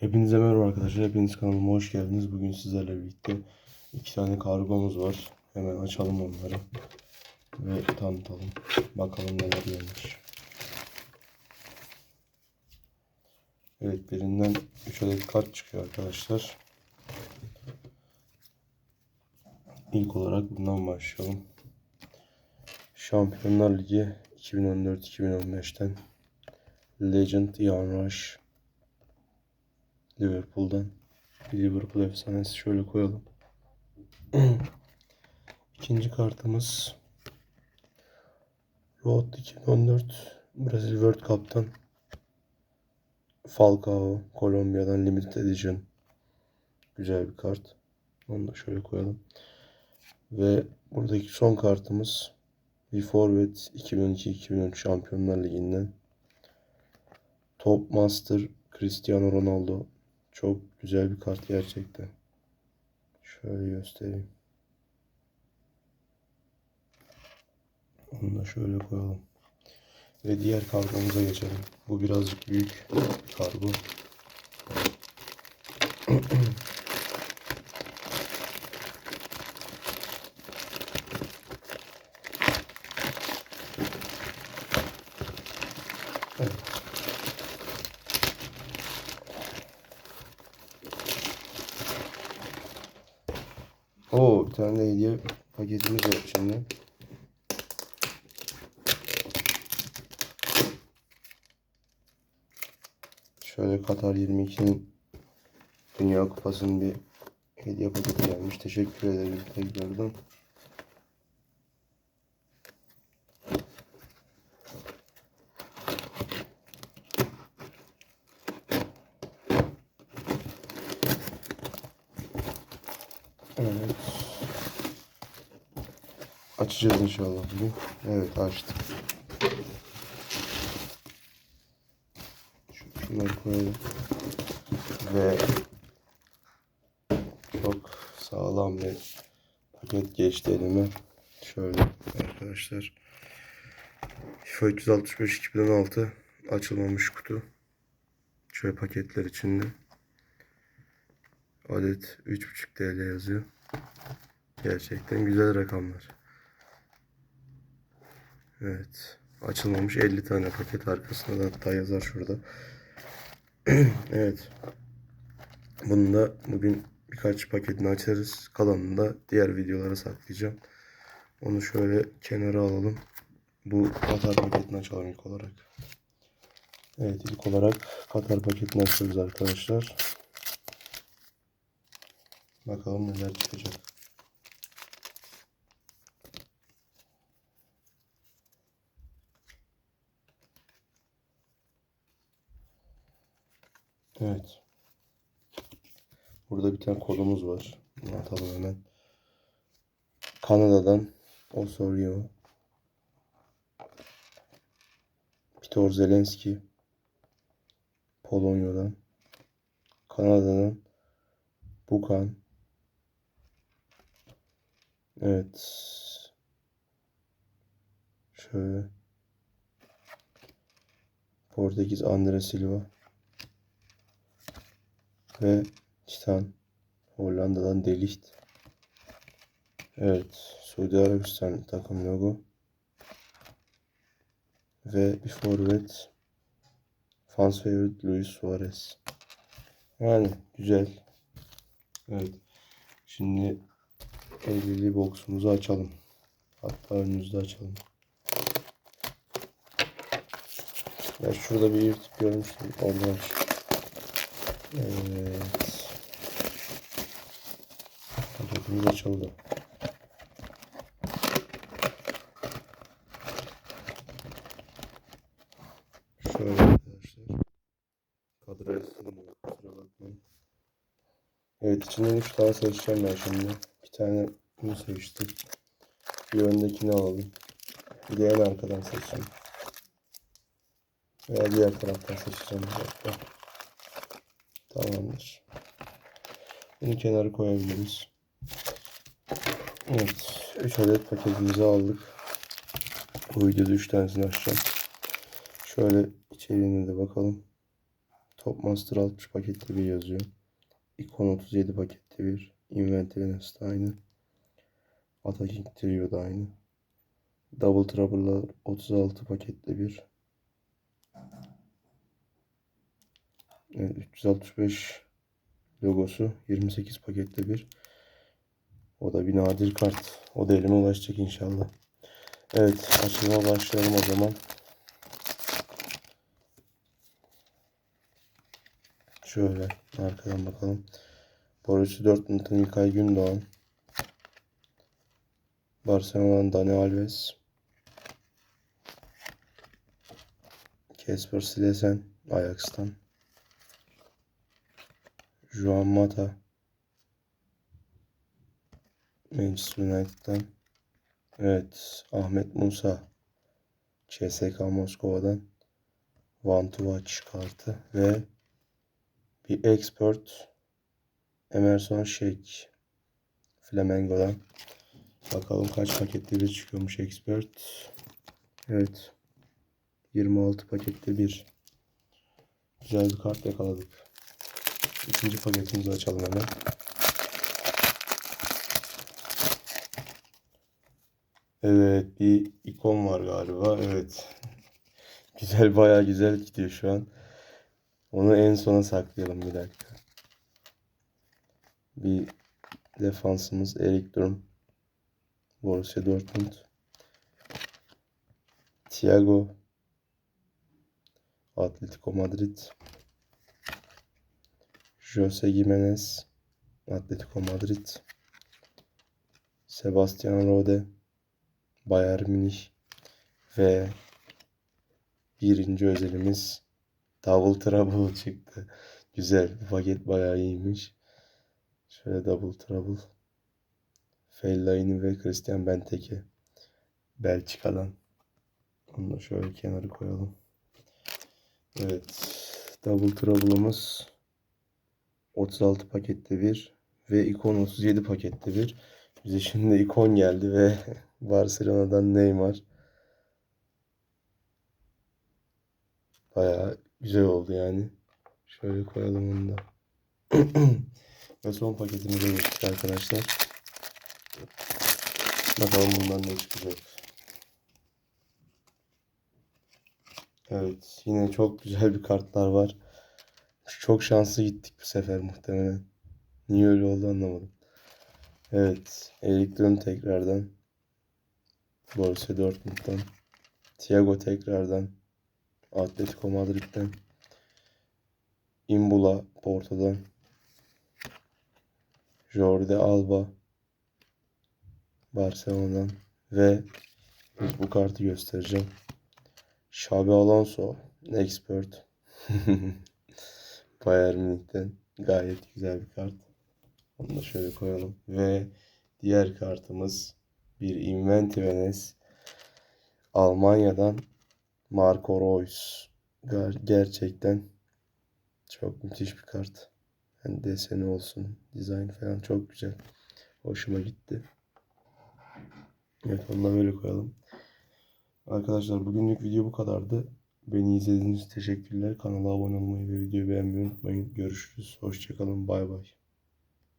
Hepinize merhaba arkadaşlar. Hepiniz kanalıma hoş geldiniz. Bugün sizlerle birlikte iki tane kargomuz var. Hemen açalım onları. Ve tanıtalım. Bakalım neler gelmiş. Evet birinden 3 adet kart çıkıyor arkadaşlar. İlk olarak bundan başlayalım. Şampiyonlar Ligi 2014-2015'ten Legend Ian Rush Liverpool'dan Liverpool efsanesi şöyle koyalım. İkinci kartımız Road 2014 Brazil World Cup'tan Falcao Kolombiya'dan Limited Edition güzel bir kart. Onu da şöyle koyalım. Ve buradaki son kartımız bir forvet 2012-2013 Şampiyonlar Ligi'nden Top Master Cristiano Ronaldo çok güzel bir kart gerçekten. Şöyle göstereyim. Onu da şöyle koyalım. Ve diğer kargomuza geçelim. Bu birazcık büyük kargo. tane de hediye paketimiz var şimdi. Şöyle Katar 22'nin Dünya Kupası'nın bir hediye paketi gelmiş. Teşekkür ederim tekrardan. Evet. Açacağız inşallah bugün. Evet açtık. Şu- Şunları koyalım. Ve çok sağlam bir paket geçti elime. Şöyle arkadaşlar. FIFA 365 2016 açılmamış kutu. Şöyle paketler içinde. Adet 3.5 TL yazıyor. Gerçekten güzel rakamlar. Evet. Açılmamış 50 tane paket arkasında da hatta yazar şurada. evet. Bunu da bugün birkaç paketini açarız. Kalanını da diğer videolara saklayacağım. Onu şöyle kenara alalım. Bu Katar paketini açalım ilk olarak. Evet ilk olarak Katar paketini açıyoruz arkadaşlar. Bakalım neler çıkacak. Evet. Burada bir tane kodumuz var. Bunu atalım hemen. Kanada'dan Osorio. Piotr Zelenski. Polonya'dan. Kanada'dan Bukan. Evet. Şöyle. Portekiz Andre Silva. Ve Titan. Hollanda'dan Delicht. Evet. Suudi Arabistan takım logo. Ve bir forvet. Fans favorite Luis Suarez. Yani güzel. Evet. Şimdi 50'li boksumuzu açalım. Hatta önünüzde açalım. Ya şurada bir yırtık görmüştüm. Oradan. Evet. Paketimiz açıldı. Şöyle arkadaşlar. Kadroya sığmıyor. Kusura bakmayın. Evet içinden 3 tane seçeceğim ben şimdi. Bir tane bunu seçtim. Bir öndekini alalım. Bir de en arkadan seçeceğim. Veya diğer taraftan seçeceğim. Bir dakika. Tamamdır. Bunu kenara koyabiliriz. Evet. 3 adet paketimizi aldık. Bu videoda 3 tanesini açacağım. Şöyle içeriğine de bakalım. Topmaster 60 pakette bir yazıyor. Icon 37 pakette bir. Inventory Nest aynı. Attacking Trio da aynı. Double Trouble'lar 36 pakette bir. Evet, 365 logosu 28 pakette bir. O da bir nadir kart. O da elime ulaşacak inşallah. Evet açılıma başlayalım o zaman. Şöyle arkadan bakalım. Borussia Dortmund'un İlkay Gündoğan. Barcelona'dan Dani Alves. Kesper Silesen Ajax'tan. Juan Mata Manchester United'dan. Evet, Ahmet Musa CSKA Moskova'dan One to Watch kartı ve bir expert Emerson Sheik Flamengo'dan. Bakalım kaç pakette bir çıkıyormuş expert. Evet. 26 pakette bir. Güzel bir kart yakaladık. İkinci paketimizi açalım hemen. Evet bir ikon var galiba. Evet. Güzel bayağı güzel gidiyor şu an. Onu en sona saklayalım bir dakika. Bir defansımız Erik Durm. Borussia Dortmund. Thiago. Atletico Madrid. Jose Gimenez. Atletico Madrid. Sebastian Rode. Bayern Münih ve birinci özelimiz Double Trouble çıktı. Güzel. Bu paket bayağı iyiymiş. Şöyle Double Trouble. Fellaini ve Christian Benteke. Belçika'dan. Onu da şöyle kenara koyalım. Evet. Double Trouble'ımız 36 pakette bir ve ikon 37 pakette bir. Bize şimdi ikon geldi ve Barcelona'dan Neymar. Bayağı güzel oldu yani. Şöyle koyalım onu da. ve son paketimize geçtik arkadaşlar. Bakalım bundan ne çıkacak. Evet yine çok güzel bir kartlar var. Çok şanslı gittik bu sefer muhtemelen. Niye öyle oldu anlamadım. Evet. Erik tekrardan. Borussia Dortmund'dan. Thiago tekrardan. Atletico Madrid'den. Imbula Porto'dan. Jordi Alba Barcelona'dan ve bu kartı göstereceğim. Xabi Alonso Expert Bayern Münih'ten gayet güzel bir kart. Onu da şöyle koyalım. Ve diğer kartımız bir Inventivenes Almanya'dan Marco Reus. Ger- Gerçekten çok müthiş bir kart. Yani deseni olsun, dizayn falan çok güzel. Hoşuma gitti. Evet onu da böyle koyalım. Arkadaşlar bugünlük video bu kadardı. Beni izlediğiniz için teşekkürler. Kanala abone olmayı ve videoyu beğenmeyi unutmayın. Görüşürüz. Hoşçakalın. Bay bay.